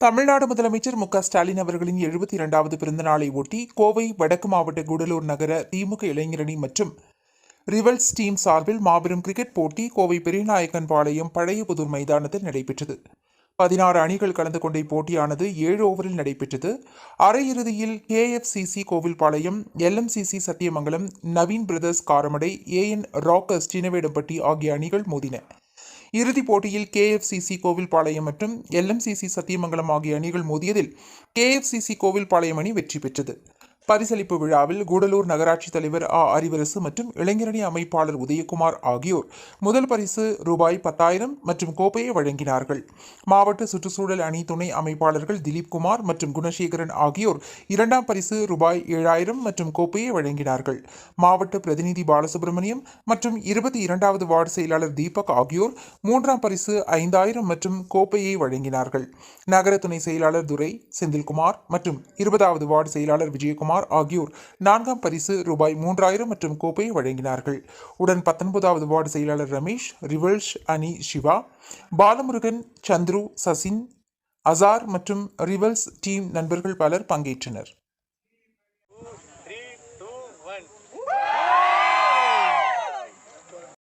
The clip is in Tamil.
தமிழ்நாடு முதலமைச்சர் மு க ஸ்டாலின் அவர்களின் எழுபத்தி இரண்டாவது பிறந்த நாளை ஒட்டி கோவை வடக்கு மாவட்ட கூடலூர் நகர திமுக இளைஞரணி மற்றும் ரிவல்ஸ் டீம் சார்பில் மாபெரும் கிரிக்கெட் போட்டி கோவை பெரியநாயக்கன் பாளையம் பழைய புதூர் மைதானத்தில் நடைபெற்றது. பதினாறு அணிகள் கலந்து கொண்ட இப்போட்டியானது ஏழு ஓவரில் நடைபெற்றது. அரையிறுதியில் KFCC Kovilpalayam LMCC Sathyamangalam Naveen brothers Karamadai AN rockers Chinnavedampatti ஆகிய அணிகள் மோதின. இறுதிப் போட்டியில் கேஎஃப்சிசி கோவில்பாளையம் மற்றும் எல்எம்சிசி சத்தியமங்கலம் ஆகிய அணிகள் மோதியதில் கேஎஃப்சிசி கோவில்பாளையம் அணி வெற்றி பெற்றது. பரிசளிப்பு விழாவில் கூடலூர் நகராட்சி தலைவர் ஆ. அறிவரசு மற்றும் இளைஞரணி அமைப்பாளர் உதயகுமார் ஆகியோர் முதல் பரிசு ரூபாய் பத்தாயிரம் மற்றும் கோப்பையை வழங்கினார்கள். மாவட்ட சுற்றுச்சூழல் அணி துணை அமைப்பாளர்கள் திலீப்குமார் மற்றும் குணசேகரன் ஆகியோர் இரண்டாம் பரிசு ரூபாய் ஏழாயிரம் மற்றும் கோப்பையை வழங்கினார்கள். மாவட்ட பிரதிநிதி பாலசுப்ரமணியம் மற்றும் இருபத்தி இரண்டாவது வார்டு செயலாளர் தீபக் ஆகியோர் மூன்றாம் பரிசு ஐந்தாயிரம் மற்றும் கோப்பையை வழங்கினார்கள். நகர துணை செயலாளர் துரை செந்தில்குமார் மற்றும் இருபதாவது வார்டு செயலாளர் விஜயகுமார் ஆர் ஆகியோர் நான்காம் பரிசு ரூபாய் மூன்றாயிரம் மற்றும் கோப்பையை வழங்கினார்கள். உடன் பத்தொன்பதாவது வார்டு செயலாளர் ரமேஷ் ரிவல்ஷ் அனி சிவா பாலமுருகன் சந்துரு சசின் அசார் மற்றும் ரிவல்ஸ் டீம் நண்பர்கள் பலர் பங்கேற்றனர்.